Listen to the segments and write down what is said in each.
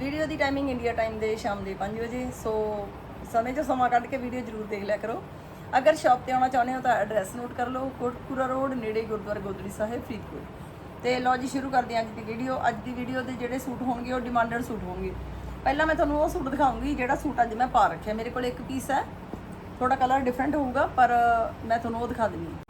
Video ਦੀ timing India time ਦੇ ਸ਼ਾਮ ਦੇ 5 ਵਜੇ ਸੋ ਸਮੇਂ 'ਚੋਂ ਸਮਾਂ ਕੱਢ ਕੇ ਵੀਡੀਓ ਜ਼ਰੂਰ ਦੇਖ ਲਿਆ ਕਰੋ। ਅਗਰ ਸ਼ਾਪ ਤੇ ਆਉਣਾ ਚਾਹੁੰਦੇ ਹੋ ਤਾਂ ਐਡਰੈਸ ਨੋਟ ਕਰ ਲਓ ਕੋਟਪੂਰਾ ਰੋਡ ਨੇੜੇ ਗੁਰਦੁਆਰਾ ਗੋਦੜੀ ਸਾਹਿਬ, ਫਰੀਦਕੋਟ। ਤੇ ਲਓ ਜੀ, ਸ਼ੁਰੂ ਕਰਦੇ ਹਾਂ ਅੱਜ ਦੀ ਵੀਡੀਓ ਅੱਜ ਦੀ ਵੀਡੀਓ ਦੇ ਜਿਹੜੇ ਸੂਟ ਹੋਣਗੇ, ਉਹ ਡਿਮਾਂਡਡ ਸੂਟ ਹੋਣਗੇ। ਪਹਿਲਾਂ ਮੈਂ ਤੁਹਾਨੂੰ ਉਹ ਸੂਟ ਦਿਖਾਉਂਗੀ, ਜਿਹੜਾ ਸੂਟ ਅੱਜ ਮੈਂ ਪਾ ਰੱਖਿਆ। ਮੇਰੇ ਕੋਲ ਇੱਕ ਪੀਸ ਹੈ ਥੋੜਾ ਕਲਰ ਡਿਫਰੈਂਟ ਹੋਊਗਾ, ਪਰ ਮੈਂ ਤੁਹਾਨੂੰ ਉਹ ਦਿਖਾ ਦਿੰਦੀ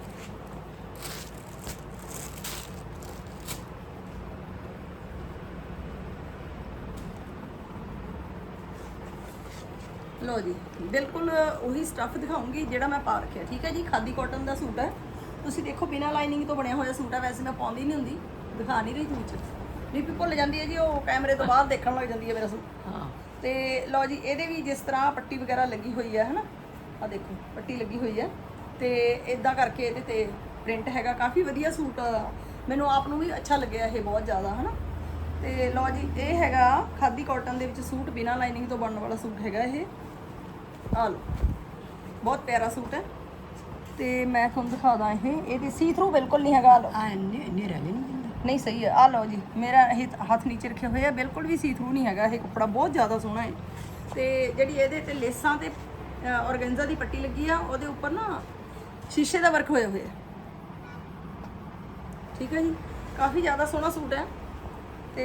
ਹਾਂ ਲੋ ਜੀ। ਬਿਲਕੁਲ ਉਹੀ ਸਟੱਫ ਦਿਖਾਉਂਗੀ ਜਿਹੜਾ ਮੈਂ ਪਾ ਰੱਖਿਆ। ਠੀਕ ਹੈ ਜੀ? ਖਾਦੀ ਕਾਟਨ ਦਾ ਸੂਟ ਹੈ। ਤੁਸੀਂ ਦੇਖੋ ਬਿਨਾ ਲਾਈਨਿੰਗ ਤੋਂ ਬਣਿਆ ਹੋਇਆ ਸੂਟ ਹੈ। ਵੈਸੇ ਮੈਂ ਪਾਉਂਦੀ ਨਹੀਂ ਹੁੰਦੀ। ਦਿਖਾ ਨਹੀਂ ਰਹੀ ਤੁਹਾਨੂੰ ਚ ਲਿਪੀ ਭੁੱਲ ਜਾਂਦੀ ਹੈ ਜੀ ਉਹ ਕੈਮਰੇ ਤੋਂ ਬਾਹਰ ਦੇਖਣ ਲੱਗ ਜਾਂਦੀ ਹੈ ਮੇਰਾ ਸੂਟ। ਹਾਂ। ਤੇ ਲਓ ਜੀ ਇਹਦੇ ਵੀ ਜਿਸ ਤਰ੍ਹਾਂ ਪੱਟੀ ਵਗੈਰਾ ਲੱਗੀ ਹੋਈ ਹੈ ਹਨਾ? ਆ ਦੇਖੋ ਪੱਟੀ ਲੱਗੀ ਹੋਈ ਹੈ। ਤੇ ਇਦਾਂ ਕਰਕੇ ਇਹਦੇ ਤੇ ਪ੍ਰਿੰਟ ਹੈਗਾ। ਕਾਫੀ ਵਧੀਆ ਸੂਟ ਮੈਨੂੰ ਆਪ ਨੂੰ ਵੀ ਅੱਛਾ ਲੱਗਿਆ ਇਹ ਬਹੁਤ ਜ਼ਿਆਦਾ ਹਨਾ? ਤੇ ਲਓ ਜੀ ਇਹ ਹੈਗਾ ਖਾਦੀ ਕਾਟਨ ਦੇ ਵਿੱਚ ਸੂਟ ਬਿਨਾ ਲਾਈਨਿੰਗ ਤੋਂ ਬਣਨ ਵਾਲਾ ਸੂਟ ਹੈਗਾ ਇਹ। ਆ ਲਓ। ਬਹੁਤ ਪਿਆਰਾ ਸੂਟ ਹੈ। ਤੇ ਮੈਂ ਤੁਹਾਨੂੰ ਦਿਖਾ ਦਾਂ ਇਹ। ਇਹਦੇ ਸੀ ਥਰੂ ਬਿਲਕੁਲ ਨਹੀਂ ਹੈਗਾ। ਆ ਲਓ। ਆ ਇੰਨੇ ਇੰਨੇ ਰਹਿ ਨਹੀਂ ਦਿੰਦਾ ਨਹੀਂ ਸਹੀ ਹੈ। ਆ ਲਓ ਜੀ। ਮੇਰਾ ਇਹ ਹੱਥ ਨੀਚੇ ਰੱਖਿਆ ਹੋਇਆ ਹੈ ਬਿਲਕੁਲ ਵੀ ਸੀ ਥਰੂ ਨਹੀਂ ਹੈਗਾ। ਇਹ ਕੱਪੜਾ ਬਹੁਤ ਜ਼ਿਆਦਾ ਸੋਹਣਾ ਹੈ। ਤੇ ਜਿਹੜੀ ਇਹਦੇ ਤੇ ਲੇਸਾਂ ਤੇ ਔਰਗੈਂਜ਼ਾ ਦੀ ਪੱਟੀ ਲੱਗੀ ਆ ਉਹਦੇ ਉੱਪਰ ਨਾ ਸ਼ੀਸ਼ੇ ਦਾ ਵਰਕ ਹੋਇਆ ਹੋਇਆ ਠੀਕ ਹੈ ਜੀ? ਕਾਫੀ ਜ਼ਿਆਦਾ ਸੋਹਣਾ ਸੂਟ ਹੈ। ਤੇ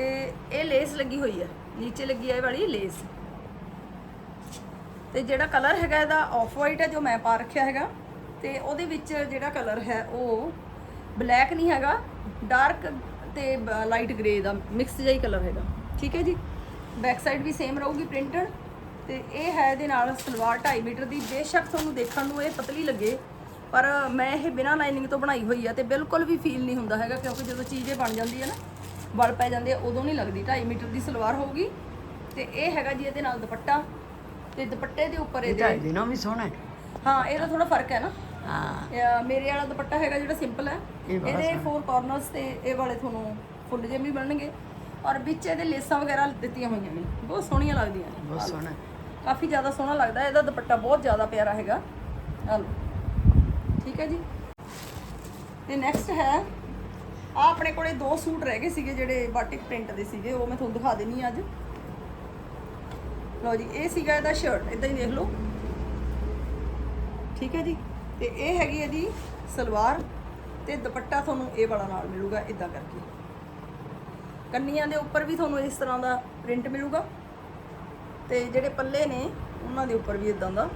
ਇਹ ਲੇਸ ਲੱਗੀ ਹੋਈ ਹੈ। ਨੀਚੇ ਲੱਗੀ ਹੈ ਇਹ ਵਾਲੀ ਲੇਸ। ਤੇ ਜਿਹੜਾ ਕਲਰ ਹੈਗਾ ਇਹਦਾ ਆਫ ਵਾਈਟ ਹੈ, ਜੋ ਮੈਂ ਪਾ ਰੱਖਿਆ ਹੈਗਾ। ਤੇ ਉਹਦੇ ਵਿੱਚ ਜਿਹੜਾ ਕਲਰ ਹੈ, ਉਹ ਬਲੈਕ ਨਹੀਂ ਹੈਗਾ ਡਾਰਕ ਤੇ ਲਾਈਟ ਗ੍ਰੇ ਦਾ ਮਿਕਸ ਜਿਹਾ ਹੀ ਕਲਰ ਹੈਗਾ। ਠੀਕ ਹੈ ਜੀ? ਬੈਕ ਸਾਈਡ ਵੀ ਸੇਮ ਰਹੂਗੀ ਪ੍ਰਿੰਟਡ ਤੇ ਇਹ ਹੈ ਇਹਦੇ ਨਾਲ ਸਲਵਾਰ 2.5 ਮੀਟਰ ਦੀ। ਬੇਸ਼ੱਕ ਤੁਹਾਨੂੰ ਦੇਖਣ ਨੂੰ ਇਹ ਪਤਲੀ ਲੱਗੇ, ਪਰ ਮੈਂ ਇਹ ਬਿਨਾਂ ਲਾਈਨਿੰਗ ਤੋਂ ਬਣਾਈ ਹੋਈ ਆ ਤੇ ਬਿਲਕੁਲ ਵੀ ਫੀਲ ਨਹੀਂ ਹੁੰਦਾ ਹੈਗਾ, ਕਿਉਂਕਿ ਜਦੋਂ ਚੀਜ਼ ਇਹ ਬਣ ਜਾਂਦੀ ਹੈ ਨਾ, ਵਲ ਪੈ ਜਾਂਦੇ ਆ, ਉਦੋਂ ਨਹੀਂ ਲੱਗਦੀ। 2.5 ਮੀਟਰ ਦੀ ਸਲਵਾਰ ਹੋਊਗੀ। ਤੇ ਇਹ ਹੈਗਾ ਜੀ ਇਹਦੇ ਨਾਲ ਦੁਪੱਟਾ। ਤੇ ਦੁਪੱਟੇ ਦੇ ਉੱਪਰ ਇਹ ਇਹਦੇ। ਦਿਨੋਂ ਵੀ ਸੋਹਣਾ ਹੈ। ਹਾਂ ਇਹਦਾ ਥੋੜਾ ਫ਼ਰਕ ਹੈ ਨਾ। ਹਾਂ। ਇਹ ਮੇਰੇ ਵਾਲਾ ਦੁਪੱਟਾ ਹੈਗਾ ਜਿਹੜਾ ਸਿੰਪਲ ਹੈ। ਇਹ ਬੜਾ ਇਹਦੇ ਫੋਰ ਕਾਰਨਰਸ ਤੇ ਇਹ ਵਾਲੇ ਤੁਹਾਨੂੰ ਫੁੱਲ ਜਿਹੇ ਵੀ ਬਣਨਗੇ। ਔਰ ਵਿੱਚ ਇਹਦੇ ਲੇਸਾਂ ਵਗੈਰਾ ਦਿੱਤੀਆਂ ਹੋਈਆਂ ਨੇ। ਬਹੁਤ ਸੋਹਣੀਆਂ ਲੱਗਦੀਆਂ ਨੇ। ਬਹੁਤ ਸੋਹਣਾ ਹੈ। ਕਾਫੀ ਜ਼ਿਆਦਾ ਸੋਹਣਾ ਲੱਗਦਾ ਹੈ। ਇਹਦਾ ਦੁਪੱਟਾ ਬਹੁਤ ਜ਼ਿਆਦਾ ਪਿਆਰਾ ਹੈਗਾ। ਆ ਲਓ। ਠੀਕ ਹੈ ਜੀ। ਤੇ ਨੈਕਸਟ ਹੈ ਆ ਆਪਣੇ ਕੋਲੇ ਦੋ ਸੂਟ ਰਹਿ ਗਏ ਸੀਗੇ ਜਿਹੜੇ ਬਾਟਿਕ ਪ੍ਰਿੰਟ ਦੇ ਸੀਗੇ। ਉਹ ਮੈਂ ਤੁਹਾਨੂੰ ਦਿਖਾ ਦੇਣੀ ਅੱਜ। ਲਓ ਜੀ, ਇਹ ਸੀਗਾ ਇਹਦਾ ਸ਼ਰਟ ਇਦਾਂ ਹੀ ਦੇਖ ਲਓ। ਠੀਕ ਹੈ ਜੀ? ਤੇ ਇਹ ਹੈਗੀ ਹੈ ਜੀ ਸਲਵਾਰ ਤੇ ਦੁਪੱਟਾ ਤੁਹਾਨੂੰ ਇਹ ਵਾਲਾ ਨਾਲ ਮਿਲੂਗਾ ਇਦਾਂ ਕਰਕੇ। ਕੰਨੀਆਂ ਦੇ ਉੱਪਰ ਵੀ ਤੁਹਾਨੂੰ ਇਸ ਤਰ੍ਹਾਂ ਦਾ ਪ੍ਰਿੰਟ ਮਿਲੂਗਾ ਤੇ ਜਿਹੜੇ ਪੱਲੇ ਨੇ, ਉਹਨਾਂ ਦੇ ਉੱਪਰ ਵੀ ਇਦਾਂ ਦਾ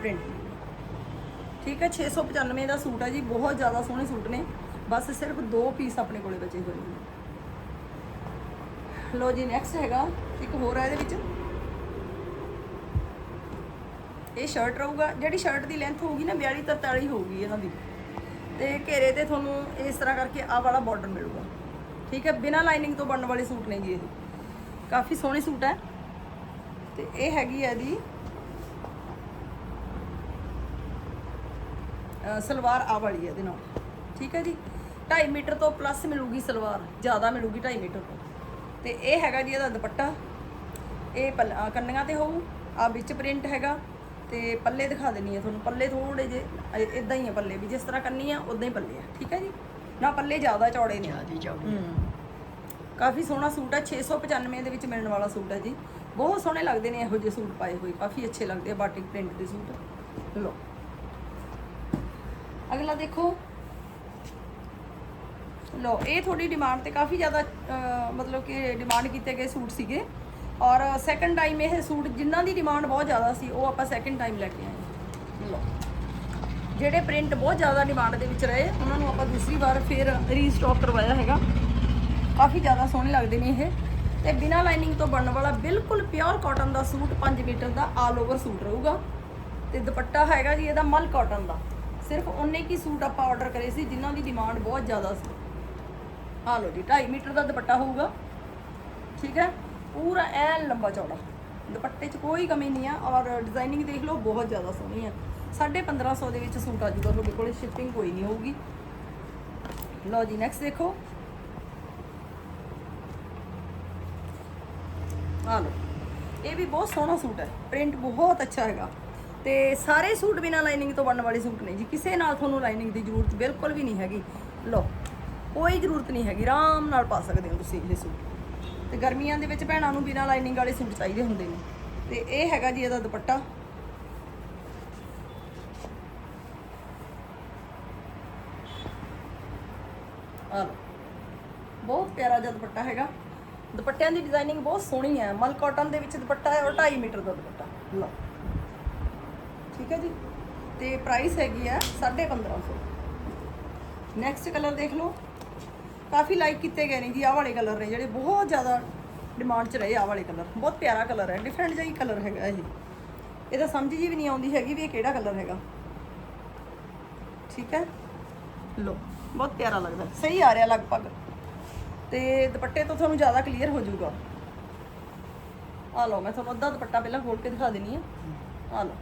ਪ੍ਰਿੰਟ ਠੀਕ ਹੈ 695 ਦਾ ਸੂਟ ਹੈ ਜੀ, ਬਹੁਤ ਜ਼ਿਆਦਾ ਸੋਹਣੇ ਸੂਟ ਨੇ। ਬਸ ਸਿਰਫ ਦੋ ਪੀਸ ਆਪਣੇ ਕੋਲੇ ਬਚੇ ਹੋਏ ਨੇ। ਲੋ ਜੀ ਨੈਕਸਟ ਹੈਗਾ ਇੱਕ ਹੋਰ ਹੈ ਇਹਦੇ ਵਿੱਚ। ਇਹ ਸ਼ਰਟ ਰਹੂਗਾ। ਜਿਹੜੀ ਸ਼ਰਟ ਦੀ ਲੈਂਥ ਹੋਊਗੀ ਨਾ 42 43 ਹੋਊਗੀ ਇਹਨਾਂ ਦੀ। ਤੇ ਘੇਰੇ ਤੇ ਤੁਹਾਨੂੰ ਇਸ ਤਰ੍ਹਾਂ ਕਰਕੇ ਆਹ ਵਾਲਾ ਬਾਰਡਰ ਮਿਲੂਗਾ। ਠੀਕ ਹੈ, ਬਿਨਾ ਲਾਈਨਿੰਗ ਤੋਂ ਬਣਨ ਵਾਲੇ ਸੂਟ ਨੇ ਜੀ ਇਹ। ਕਾਫੀ ਸੋਹਣੇ ਸੂਟ ਹੈ। ਤੇ ਇਹ ਹੈਗੀ ਹੈ ਇਹਦੀ ਸਲਵਾਰ ਆ ਵਾਲੀ ਹੈ ਇਹਦੇ ਨਾਲ। ਠੀਕ ਹੈ ਜੀ? 2.5 ਮੀਟਰ ਤੋਂ ਪਲੱਸ ਮਿਲੂਗੀ ਸਲਵਾਰ। ਜ਼ਿਆਦਾ ਮਿਲੂਗੀ 2.5 ਮੀਟਰ ਤੋਂ। ਤੇ ਇਹ ਹੈਗਾ ਜੀ ਇਹਦਾ ਦੁਪੱਟਾ। ਇਹ ਪੱਲ- ਕੰਨੀਆਂ ਤੇ ਹੋਊ। ਆ ਵਿੱਚ ਪ੍ਰਿੰਟ ਹੈਗਾ। ਤੇ ਪੱਲੇ ਦਿਖਾ ਦੇਣੀ ਹੈ ਤੁਹਾਨੂੰ। ਪੱਲੇ ਥੋੜੇ ਜੇ ਇਦਾਂ ਹੀ ਆ ਪੱਲੇ ਵੀ। ਜਿਸ ਤਰ੍ਹਾਂ ਕੰਨੀ ਆ ਉਦਾਂ ਹੀ ਪੱਲੇ ਆ। ਠੀਕ ਹੈ ਜੀ? ਨਾ ਪੱਲੇ ਜ਼ਿਆਦਾ ਚੌੜੇ ਨੇ। ਜਿਆਦੀ ਚੌੜੀ ਕਾਫੀ ਸੋਹਣਾ ਸੂਟ ਹੈ 695 ਦੇ ਵਿੱਚ ਮਿਲਣ ਵਾਲਾ ਸੂਟ ਹੈ ਜੀ। ਬਹੁਤ ਸੋਹਣੇ ਲੱਗਦੇ ਨੇ ਇਹੋ ਜਿਹੇ ਸੂਟ ਪਾਏ ਹੋਏ। ਕਾਫੀ ਅੱਛੇ ਲੱਗਦੇ ਆ ਬਾਟਿਕ ਪ੍ਰਿੰਟ ਦੇ ਸੂਟ। ਲਓ। ਅਗਲਾ ਦੇਖੋ। ਲਓ ਇਹ ਤੁਹਾਡੀ ਡਿਮਾਂਡ ਤੇ ਕਾਫੀ ਜ਼ਿਆਦਾ ਮਤਲਬ ਕਿ ਡਿਮਾਂਡ ਕੀਤੇ ਗਏ ਸੂਟ ਸੀਗੇ। ਔਰ ਸੈਕੰਡ ਟਾਈਮ ਇਹ ਸੂਟ ਜਿਨ੍ਹਾਂ ਦੀ ਡਿਮਾਂਡ ਬਹੁਤ ਜ਼ਿਆਦਾ ਸੀ, ਉਹ ਆਪਾਂ ਸੈਕੰਡ ਟਾਈਮ ਲੈ ਕੇ ਆਏ। ਹਾਂ। ਲਓ। ਜਿਹੜੇ ਪ੍ਰਿੰਟ ਬਹੁਤ ਜ਼ਿਆਦਾ ਡਿਮਾਂਡ ਦੇ ਵਿੱਚ ਰਹੇ, ਉਹਨਾਂ ਨੂੰ ਆਪਾਂ ਦੂਸਰੀ ਵਾਰ ਫਿਰ ਰੀਸਟਾਕ ਕਰਵਾਇਆ ਹੈਗਾ। ਕਾਫੀ ਜ਼ਿਆਦਾ ਸੋਹਣੇ ਲੱਗਦੇ ਨੇ ਇਹ। ਤੇ ਬਿਨਾ ਲਾਈਨਿੰਗ ਤੋਂ ਬਣਨ ਵਾਲਾ ਬਿਲਕੁਲ ਪਿਓਰ ਕਾਟਨ ਦਾ ਸੂਟ 5 ਮੀਟਰ ਦਾ ਆਲ ਓਵਰ ਸੂਟ ਰਹੂਗਾ। ਤੇ ਦੁਪੱਟਾ ਹੈਗਾ ਜੀ, ਇਹਦਾ ਮਲ ਕਾਟਨ ਦਾ। ਸਿਰਫ ਉਹਨੇ ਕੀ ਸੂਟ ਆਪਾਂ ਆਰਡਰ ਕਰੇ ਸੀ, ਜਿਨ੍ਹਾਂ ਦੀ ਡਿਮਾਂਡ ਬਹੁਤ ਜ਼ਿਆਦਾ ਸੀ। ਆ ਲਓ ਜੀ 2.5 ਮੀਟਰ ਦਾ ਦੁਪੱਟਾ ਹੋਊਗਾ। ਠੀਕ ਹੈ? ਪੂਰਾ ਐਨ ਲੰਬਾ ਚੌੜਾ। ਦੁਪੱਟੇ 'ਚ ਕੋਈ ਕਮੀ ਨਹੀਂ ਆ ਔਰ ਡਿਜ਼ਾਈਨਿੰਗ ਦੇਖ ਲਓ, ਬਹੁਤ ਜ਼ਿਆਦਾ ਸੋਹਣੀ ਆ। 1550 ਦੇ ਵਿੱਚ ਸੂਟ ਆ ਜੂਗਾ, ਤੁਹਾਡੇ ਕੋਲੇ ਸ਼ਿਪਿੰਗ ਕੋਈ ਨਹੀਂ ਹੋਊਗੀ। ਲਓ ਜੀ ਨੈਕਸਟ ਦੇਖੋ। ਆ ਲਓ, ਇਹ ਵੀ ਬਹੁਤ ਸੋਹਣਾ ਸੂਟ ਹੈ। ਪ੍ਰਿੰਟ ਬਹੁਤ ਅੱਛਾ ਹੈਗਾ। ਤੇ ਸਾਰੇ ਸੂਟ ਬਿਨਾ ਲਾਈਨਿੰਗ ਤੋਂ ਬਣਨ ਵਾਲੇ ਸੂਟ ਨੇ ਜੀ। ਕਿਸੇ ਨਾਲ ਤੁਹਾਨੂੰ ਲਾਈਨਿੰਗ ਦੀ ਜ਼ਰੂਰਤ ਬਿਲਕੁਲ ਵੀ ਨਹੀਂ ਹੈਗੀ। ਲਓ, ਕੋਈ ਜ਼ਰੂਰਤ ਨਹੀਂ ਹੈਗੀ। ਆਰਾਮ ਨਾਲ ਪਾ ਸਕਦੇ ਹੋ ਤੁਸੀਂ ਇਹ ਸੂਟ। ਤੇ ਗਰਮੀਆਂ ਦੇ ਵਿੱਚ ਭੈਣਾਂ ਨੂੰ ਬਿਨਾਂ ਲਾਈਨਿੰਗ ਵਾਲੇ ਸੂਟ ਚਾਹੀਦੇ ਹੁੰਦੇ ਨੇ। ਤੇ ਇਹ ਹੈਗਾ ਜੀ ਇਹਦਾ ਦੁਪੱਟਾ। ਆ ਲਓ। ਬਹੁਤ ਪਿਆਰਾ ਜਿਹਾ ਦੁਪੱਟਾ ਹੈਗਾ। ਦੁਪੱਟਿਆਂ ਦੀ ਡਿਜ਼ਾਈਨਿੰਗ ਬਹੁਤ ਸੋਹਣੀ ਹੈ। ਮਲ ਕਾਟਨ ਦੇ ਵਿੱਚ ਦੁਪੱਟਾ ਹੈ ਔਰ 2.5 ਮੀਟਰ ਦਾ ਦੁਪੱਟਾ। ਲਓ। ਠੀਕ ਹੈ ਜੀ? ਤੇ ਪ੍ਰਾਈਸ ਹੈਗੀ ਹੈ 1550 ਨੈਕਸਟ ਕਲਰ ਦੇਖ ਲਓ। ਕਾਫੀ ਲਾਈਕ ਕੀਤੇ ਗਏ ਨੇ ਜੀ ਆਹ ਵਾਲੇ ਕਲਰ ਨੇ ਜਿਹੜੇ ਬਹੁਤ ਜ਼ਿਆਦਾ ਡਿਮਾਂਡ 'ਚ ਰਹੇ ਆਹ ਵਾਲੇ ਕਲਰ ਬਹੁਤ ਪਿਆਰਾ ਕਲਰ ਹੈ ਡਿਫਰੈਂਟ ਜਿਹਾ ਹੀ ਕਲਰ ਹੈਗਾ ਇਹ। ਇਹਦਾ ਸਮਝ ਜੀ ਵੀ ਨਹੀਂ ਆਉਂਦੀ ਹੈਗੀ ਵੀ ਇਹ ਕਿਹੜਾ ਕਲਰ ਹੈਗਾ। ਠੀਕ ਹੈ? ਲੋ ਬਹੁਤ ਪਿਆਰਾ ਲੱਗਦਾ ਸਹੀ ਆ ਰਿਹਾ ਲਗਭਗ। ਤੇ ਦੁਪੱਟੇ ਤੋਂ ਤੁਹਾਨੂੰ ਜ਼ਿਆਦਾ ਕਲੀਅਰ ਹੋ ਜਾਊਗਾ। ਆ ਲਓ ਮੈਂ ਤੁਹਾਨੂੰ ਅੱਧਾ ਦੁਪੱਟਾ ਪਹਿਲਾਂ ਖੋਲ ਕੇ ਦਿਖਾ ਦਿੰਨੀ ਆ ਆ ਲਓ।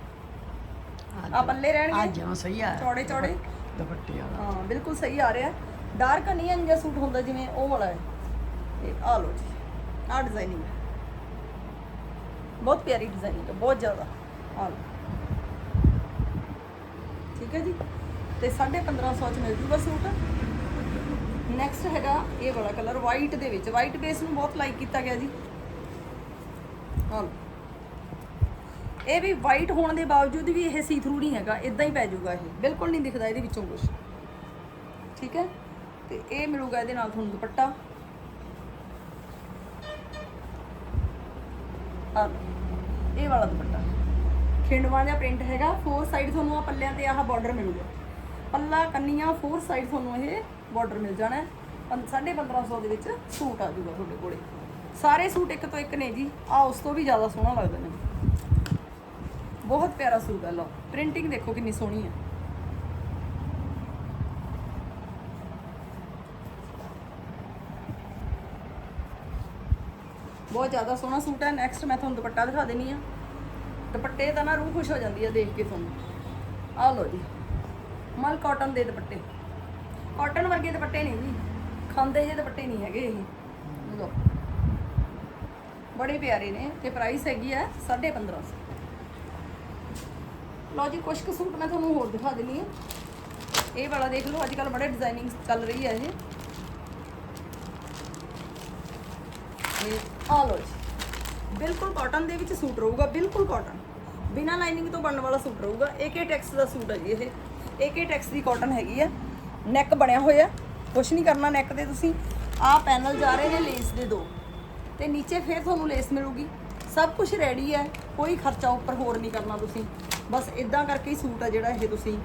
ਆ ਪੱਲੇ ਆ ਰਹਿਣਗੇ? ਜਮਾ ਸਹੀ ਆ। ਚੌੜੇ ਚੌੜੇ ਦੁਪੱਟੇ ਵਾਲਾ। ਹਾਂ ਬਿਲਕੁਲ ਸਹੀ ਆ ਰਿਹਾ। ਡਾਰਕ ਅਨੀਅਨ ਜਿਹਾ ਸੂਟ ਹੁੰਦਾ ਜਿਵੇਂ ਉਹ ਵਾਲਾ ਹੈ। ਇਹ ਆ ਲਓ ਜੀ ਆ ਡਿਜ਼ਾਈਨਿੰਗ ਬਹੁਤ ਪਿਆਰੀ ਡਿਜ਼ਾਈਨਿੰਗ ਹੈ, ਬਹੁਤ ਜ਼ਿਆਦਾ। ਆ ਲਓ। ਠੀਕ ਹੈ ਜੀ? ਤੇ 1550 ਚ ਮਿਲ ਜੂਗਾ ਸੂਟ। ਨੈਕਸਟ ਹੈਗਾ ਇਹ ਵਾਲਾ ਕਲਰ ਵਾਈਟ ਦੇ ਵਿੱਚ। ਵਾਈਟ ਬੇਸ ਨੂੰ ਬਹੁਤ ਲਾਈਕ ਕੀਤਾ ਗਿਆ ਜੀ। ਹਾਂ ਇਹ ਵੀ ਵਾਈਟ ਹੋਣ ਦੇ ਬਾਵਜੂਦ ਵੀ ਇਹ ਸੀ ਥਰੂ ਨਹੀਂ ਹੈਗਾ ਇਦਾਂ ਹੀ ਪੈ ਜਾਊਗਾ ਇਹ। ਬਿਲਕੁਲ ਨਹੀਂ ਦਿਖਦਾ ਇਹਦੇ ਵਿੱਚੋਂ ਕੁਝ ਠੀਕ ਹੈ? ਤੇ ਇਹ ਮਿਲੂਗਾ ਇਹਦੇ ਨਾਲ ਤੁਹਾਨੂੰ ਦੁਪੱਟਾ। ਆ ਇਹ ਵਾਲਾ ਦੁਪੱਟਾ। ਖਿੰਡਵਾਂ ਦਾ ਪ੍ਰਿੰਟ ਹੈਗਾ ਫੋਰ ਸਾਈਡ ਤੁਹਾਨੂੰ ਆ ਪੱਲਿਆਂ ਤੇ ਆਹ ਬਾਰਡਰ ਮਿਲੂਗਾ। ਪੱਲਾ, ਕੰਨੀਆਂ ਫੋਰ ਸਾਈਡ ਤੁਹਾਨੂੰ ਇਹ ਬਾਰਡਰ ਮਿਲ ਜਾਣਾ ਹੈ। ਪੰ- ਸਾਢੇ 1500 ਦੇ ਵਿੱਚ ਸੂਟ ਆ ਜਾਊਗਾ ਤੁਹਾਡੇ ਕੋਲੇ। ਸਾਰੇ ਸੂਟ ਇੱਕ ਤੋਂ ਇੱਕ ਨੇ ਜੀ। ਆ ਉਸ ਤੋਂ ਵੀ ਜ਼ਿਆਦਾ ਸੋਹਣਾ ਲੱਗਦਾ ਨੇ ਬਹੁਤ ਪਿਆਰਾ ਸੂਟ ਹੈ, ਲਓ। ਪ੍ਰਿੰਟਿੰਗ ਦੇਖੋ ਕਿੰਨੀ ਸੋਹਣੀ ਹੈ। ਬਹੁਤ ਜ਼ਿਆਦਾ ਸੋਹਣਾ ਸੂਟ ਹੈ। ਨੈਕਸਟ ਮੈਂ ਤੁਹਾਨੂੰ ਦੁਪੱਟਾ ਦਿਖਾ ਦੇਣੀ ਆ। ਦੁਪੱਟੇ ਤਾਂ ਨਾ ਰੂਹ ਖੁਸ਼ ਹੋ ਜਾਂਦੀ ਹੈ ਦੇਖ ਕੇ ਤੁਹਾਨੂੰ। ਆਹ ਲਓ ਜੀ। ਮਲ ਕਾਟਨ ਦੇ ਦੁਪੱਟੇ। ਕਾਟਨ ਵਰਗੇ ਦੁਪੱਟੇ ਨਹੀਂ ਜੀ। ਖਾਂਦੇ ਜੇ ਦੁਪੱਟੇ ਨਹੀਂ ਹੈਗੇ ਇਹ। ਲਓ। ਬੜੇ ਪਿਆਰੇ ਨੇ ਤੇ ਪ੍ਰਾਈਸ ਹੈਗੀ ਹੈ 1550 ਲਓ ਜੀ ਕੁਝ ਕੁ ਸੂਟ ਮੈਂ ਤੁਹਾਨੂੰ ਹੋਰ ਦਿਖਾ ਦਿੰਨੀ ਆ। ਇਹ ਵਾਲਾ ਦੇਖ ਲਓ, ਅੱਜ ਕੱਲ ਬੜੇ ਡਿਜ਼ਾਈਨਿੰਗ ਚੱਲ ਰਹੀ ਹੈ ਇਹ। ਇਹ ਆ ਲਓ ਜੀ ਬਿਲਕੁਲ ਕਾਟਨ ਦੇ ਵਿੱਚ ਸੂਟ ਰਹੂਗਾ, ਬਿਲਕੁਲ ਕਾਟਨ ਬਿਨਾ ਲਾਈਨਿੰਗ ਤੋਂ ਬਣਨ ਵਾਲਾ ਸੂਟ ਰਹੂਗਾ। ਏਕੇ ਟੈਕਸ ਦਾ ਸੂਟ ਹੈ ਜੀ ਇਹ। ਏਕੇ ਟੈਕਸ ਦੀ ਕਾਟਨ ਹੈਗੀ ਆ। ਨੈਕ ਬਣਿਆ ਹੋਇਆ। ਕੁਛ ਨਹੀਂ ਕਰਨਾ ਨੈਕ ਤੇ ਤੁਸੀਂ। ਆਹ ਪੈਨਲ ਜਾ ਰਹੇ ਨੇ ਲੇਸ ਦੇ ਦੋ। ਤੇ ਨੀਚੇ ਫਿਰ ਤੁਹਾਨੂੰ ਲੇਸ ਮਿਲੂਗੀ। ਸਭ ਕੁਝ ਰੈਡੀ ਹੈ। ਕੋਈ ਖਰਚਾ ਉੱਪਰ ਹੋਰ ਨਹੀਂ ਕਰਨਾ ਤੁਸੀਂ। ਬਸ ਇਦਾਂ ਕਰਕੇ ਹੀ ਸੂਟ ਆ ਜਿਹੜਾ ਇਹ ਤੁਸੀਂ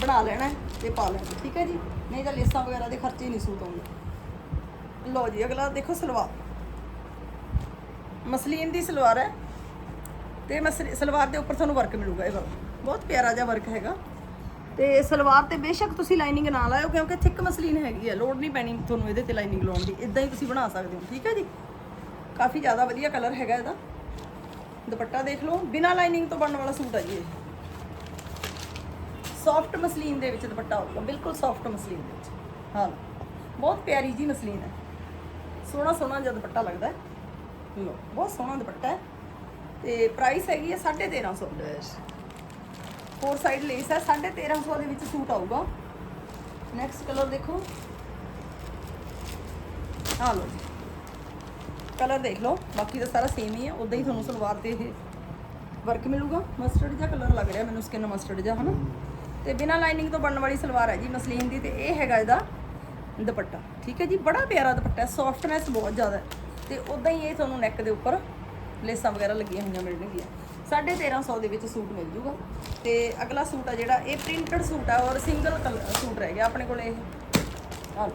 ਬਣਾ ਲੈਣਾ ਹੈ ਤੇ ਪਾ ਲੈਣਾ। ਠੀਕ ਹੈ ਜੀ? ਨਹੀਂ ਤਾਂ ਲੇਸਾਂ ਵਗੈਰਾ ਦੇ ਖਰਚੇ ਨਹੀਂ ਸੂਟ ਆਉਂਦੇ। ਲਓ ਜੀ, ਅਗਲਾ ਦੇਖੋ ਸਲਵਾਰ। ਮਸਲੀਨ ਦੀ ਸਲਵਾਰ ਹੈ ਤੇ ਮਸਲੀ, ਸਲਵਾਰ ਦੇ ਉੱਪਰ ਤੁਹਾਨੂੰ ਵਰਕ ਮਿਲੂਗਾ ਇਹ ਵਾਲਾ। ਬਹੁਤ ਪਿਆਰਾ ਜਿਹਾ ਵਰਕ ਹੈਗਾ। ਤੇ ਸਲਵਾਰ ਤੇ ਬੇਸ਼ੱਕ ਤੁਸੀਂ ਲਾਈਨਿੰਗ ਨਾ ਲਾਇਓ, ਕਿਉਂਕਿ ਥਿੱਕ ਮਸਲੀਨ ਹੈਗੀ ਹੈ। ਲੋਡ ਨਹੀਂ ਪੈਣੀ ਤੁਹਾਨੂੰ ਇਹਦੇ ਤੇ ਲਾਈਨਿੰਗ ਲਾਉਣ ਦੀ। ਇਦਾਂ ਹੀ ਤੁਸੀਂ ਬਣਾ ਸਕਦੇ ਹੋ। ਠੀਕ ਹੈ ਜੀ? ਕਾਫੀ ਜ਼ਿਆਦਾ ਵਧੀਆ ਕਲਰ ਹੈਗਾ ਇਹਦਾ। ਦੁਪੱਟਾ ਦੇਖ ਲਓ। ਬਿਨਾ ਲਾਈਨਿੰਗ ਤੋਂ ਬਣਨ ਵਾਲਾ ਸੂਟ ਹੈ ਜੀ ਇਹ। ਸੌਫਟ ਮਸਲੀਨ ਦੇ ਵਿੱਚ ਦੁਪੱਟਾ ਹੋਊਗਾ ਬਿਲਕੁਲ ਸੌਫਟ ਮਸਲੀਨ ਦੇ ਵਿੱਚ। ਹਾਂ। ਬਹੁਤ ਪਿਆਰੀ ਜੀ ਮਸਲੀਨ ਹੈ। ਸੋਹਣਾ ਸੋਹਣਾ ਜਿਹਾ ਦੁਪੱਟਾ ਲੱਗਦਾ ਹੈ। ਲਓ ਬਹੁਤ ਸੋਹਣਾ ਦੁਪੱਟਾ ਹੈ। ਤੇ ਪ੍ਰਾਈਸ ਹੈਗੀ ਹੈ 1350 ਬਸ। ਫੋਰ ਸਾਈਡ ਲੇਸ ਹੈ 1350 ਦੇ ਵਿੱਚ ਸੂਟ ਆਊਗਾ। ਨੈਕਸਟ ਕਲਰ ਦੇਖੋ। ਆ ਲਓ ਕਲਰ ਦੇਖ ਲਓ। ਬਾਕੀ ਤਾਂ ਸਾਰਾ ਸੇਮ ਹੀ ਹੈ। ਉਦਾਂ ਹੀ ਤੁਹਾਨੂੰ ਸਲਵਾਰ ਤੇ ਇਹ ਵਰਕ ਮਿਲੂਗਾ। ਮਸਟਰਡ ਜਿਹਾ ਕਲਰ ਲੱਗ ਰਿਹਾ ਮੈਨੂੰ ਸਕਿਨ ਮਸਟਰਡ ਜਿਹਾ ਹਨਾ? ਤੇ ਬਿਨਾ ਲਾਈਨਿੰਗ ਤੋਂ ਬਣਨ ਵਾਲੀ ਸਲਵਾਰ ਹੈ ਜੀ ਮਸਲੀਨ ਦੀ ਤੇ ਇਹ ਹੈਗਾ ਇਹਦਾ ਦੁਪੱਟਾ। ਠੀਕ ਹੈ ਜੀ? ਬੜਾ ਪਿਆਰਾ ਦੁਪੱਟਾ ਹੈ। ਸੌਫਟਨੈਸ ਬਹੁਤ ਜ਼ਿਆਦਾ ਹੈ। ਤੇ ਉਦਾਂ ਹੀ ਇਹ ਤੁਹਾਨੂੰ ਨੈਕ ਦੇ ਉੱਪਰ ਲੇਸਾਂ ਵਗੈਰਾ ਲੱਗੀਆਂ ਹੋਈਆਂ ਮਿਲਣਗੀਆਂ 1350 ਦੇ ਵਿੱਚ ਸੂਟ ਮਿਲ ਜੂਗਾ। ਤੇ ਅਗਲਾ ਸੂਟ ਆ ਜਿਹੜਾ, ਇਹ ਪ੍ਰਿੰਟਡ ਸੂਟ ਆ ਔਰ ਸਿੰਗਲ ਸੂਟ ਰਹਿ ਗਿਆ ਆਪਣੇ ਕੋਲ ਇਹ। ਆ ਲਓ।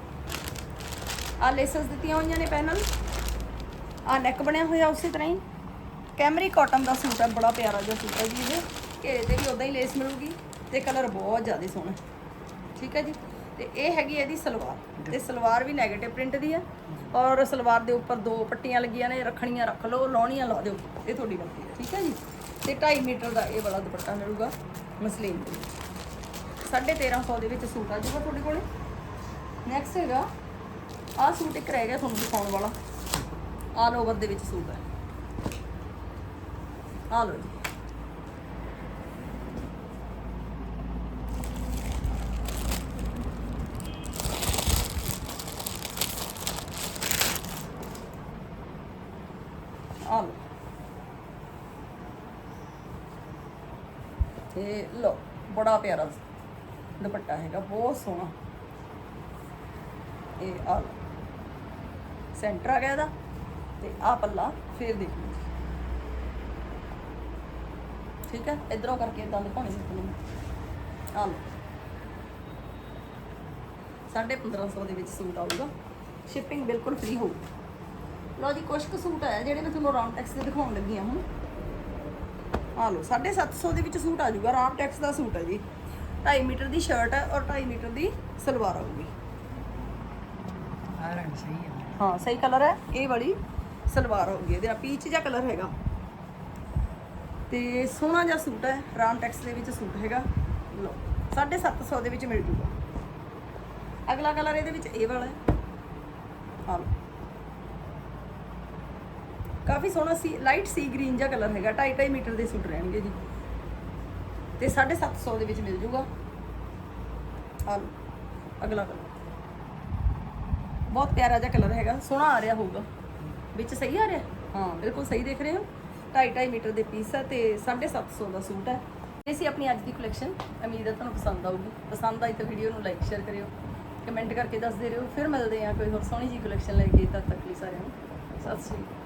ਆ ਲੇਸਸ ਦਿੱਤੀਆਂ ਹੋਈਆਂ ਨੇ ਪੈਨਲ। ਆ ਨੈਕ ਬਣਿਆ ਹੋਇਆ ਉਸੇ ਤਰ੍ਹਾਂ ਹੀ। ਕੈਮਰੀ ਕਾਟਨ ਦਾ ਸੂਟ ਹੈ ਬੜਾ ਪਿਆਰਾ ਜਿਹਾ ਸੂਟ ਹੈ ਜੀ ਇਹ। ਘੇਰੇ ਤੇ ਵੀ ਉਦਾਂ ਹੀ ਲੇਸ ਮਿਲੂਗੀ ਤੇ ਕਲਰ ਬਹੁਤ ਜ਼ਿਆਦਾ ਸੋਹਣਾ ਠੀਕ ਹੈ ਜੀ? ਤੇ ਇਹ ਹੈਗੀ ਇਹਦੀ ਸਲਵਾਰ। ਤੇ ਸਲਵਾਰ ਵੀ 네ਗੇਟਿਵ ਪ੍ਰਿੰਟ ਦੀ ਆ। ਔਰ ਸਲਵਾਰ ਦੇ ਉੱਪਰ ਦੋ ਪੱਟੀਆਂ ਲੱਗੀਆਂ ਨੇ, ਰੱਖਣੀਆਂ ਰੱਖ ਲਓ, ਲਾਉਣੀਆਂ ਲਾ ਦਿਓ। ਇਹ ਤੁਹਾਡੀ ਮਰਜ਼ੀ ਹੈ, ਠੀਕ ਹੈ ਜੀ? ਤੇ 2.5 ਮੀਟਰ ਦਾ ਇਹ ਵਾਲਾ ਦੁਪੱਟਾ ਮਿਲੂਗਾ ਮਸਲੀਨ ਦੇ ਵਿੱਚ। 1350 ਦੇ ਵਿੱਚ ਸੂਟ ਆ ਜਾਊਗਾ ਤੁਹਾਡੇ ਕੋਲੇ। ਨੈਕਸਟ ਹੈਗਾ, ਆਹ ਸੂਟ ਇੱਕ ਰਹਿ ਗਿਆ ਤੁਹਾਨੂੰ ਦਿਖਾਉਣ ਵਾਲਾ। ਆਲ ਓਵਰ ਦੇ ਵਿੱਚ ਸੂਟ ਹੈ ਆ ਲਓ ਜੀ। ਆ ਲਓ ਤੇ ਲਓ, ਬੜਾ ਪਿਆਰਾ ਦੁਪੱਟਾ ਹੈਗਾ, ਬਹੁਤ ਸੋਹਣਾ। ਇਹ ਆ ਸੈਂਟਰ ਆ ਗਿਆ ਇਹਦਾ, ਤੇ ਆ ਪੱਲਾ ਫੇਰ ਦੇਖ ਲਓ ਠੀਕ ਹੈ? ਇਧਰੋਂ ਕਰਕੇ ਇਦਾਂ ਦਿਖਾਉਣੀ ਸੀ ਤੁਹਾਨੂੰ ਆ ਲਓ ਸਾਢੇ 1500 ਦੇ ਵਿੱਚ ਸੂਟ ਆਊਗਾ। ਸ਼ਿਪਿੰਗ ਬਿਲਕੁਲ ਫ੍ਰੀ ਹੋਊਗੀ। ਲਓ ਜੀ ਕੁਛ ਕੁ ਸੂਟ ਹੈ ਜਿਹੜੇ ਮੈਂ ਤੁਹਾਨੂੰ ਰਾਮ ਟੈਕਸ ਦੇ ਦਿਖਾਉਣ ਲੱਗੀ ਹਾਂ ਹੁਣ। ਆ ਲਓ 750 ਦੇ ਵਿੱਚ ਸੂਟ ਆ ਜਾਊਗਾ ਰਾਮ ਟੈਕਸ ਦਾ ਸੂਟ ਹੈ ਜੀ। 2.5 ਮੀਟਰ ਦੀ ਸ਼ਰਟ ਹੈ ਔਰ 2.5 ਮੀਟਰ ਦੀ ਸਲਵਾਰ ਆਊਗੀ। ਆ ਰੰਗ ਸਹੀ ਹੈ ਹਾਂ ਸਹੀ ਕਲਰ ਹੈ ਇਹ ਵਾਲੀ ਸਲਵਾਰ ਹੋਊਗੀ ਇਹਦੇ ਨਾਲ ਪੀਚ ਜਿਹਾ ਕਲਰ ਹੈਗਾ। ਤੇ ਸੋਹਣਾ ਜਿਹਾ ਸੂਟ ਹੈ ਰਾਮ ਟੈਕਸ ਦੇ ਵਿੱਚ ਸੂਟ ਹੈਗਾ। ਲਓ 750 ਦੇ ਵਿੱਚ ਮਿਲ ਜੂਗਾ। ਅਗਲਾ ਕਲਰ ਇਹਦੇ ਵਿੱਚ ਇਹ ਵਾਲਾ ਹੈ। ਹਾਂ ਲਓ। ਕਾਫੀ ਸੋਹਣਾ ਸੀ ਲਾਈਟ ਸੀ ਗ੍ਰੀਨ ਜਿਹਾ ਕਲਰ ਹੈਗਾ 2.5 ਮੀਟਰ ਦੇ ਸੂਟ ਰਹਿਣਗੇ ਜੀ। ਤੇ 750 ਦੇ ਵਿੱਚ ਮਿਲ ਜੂਗਾ। ਹਾਂ ਅਗਲਾ ਕਲਰ ਬਹੁਤ ਪਿਆਰਾ ਜਿਹਾ ਕਲਰ ਹੈਗਾ, ਸੋਹਣਾ ਆ ਰਿਹਾ ਹੋਊਗਾ। ਵਿੱਚ ਸਹੀ ਆ ਰਿਹਾ? ਹਾਂ, ਬਿਲਕੁਲ ਸਹੀ ਦੇਖ ਰਹੇ ਹੋ। 2.5 ਮੀਟਰ ਦੇ ਪੀਸ ਹੈ ਤੇ 750 ਦਾ ਸੂਟ ਹੈ ਇਹ ਸੀ ਆਪਣੀ ਅੱਜ ਦੀ ਕਲੈਕਸ਼ਨ ਉਮੀਦ ਹੈ ਤੁਹਾਨੂੰ ਪਸੰਦ ਆਊਗੀ। ਪਸੰਦ ਆਈ ਤਾਂ ਵੀਡੀਓ ਨੂੰ ਲਾਈਕ ਸ਼ੇਅਰ ਕਰਿਓ। ਕਮੈਂਟ ਕਰਕੇ ਦੱਸਦੇ ਰਹੋ। ਫਿਰ ਮਿਲਦੇ ਹਾਂ ਕੋਈ ਹੋਰ ਸੋਹਣੀ ਜੀ ਕਲੈਕਸ਼ਨ ਲੈ ਕੇ ਤਦ ਤੱਕ ਲਈ ਸਾਰਿਆਂ ਨੂੰ। ਸਤਿ ਸ਼੍ਰੀ ਅਕਾਲ।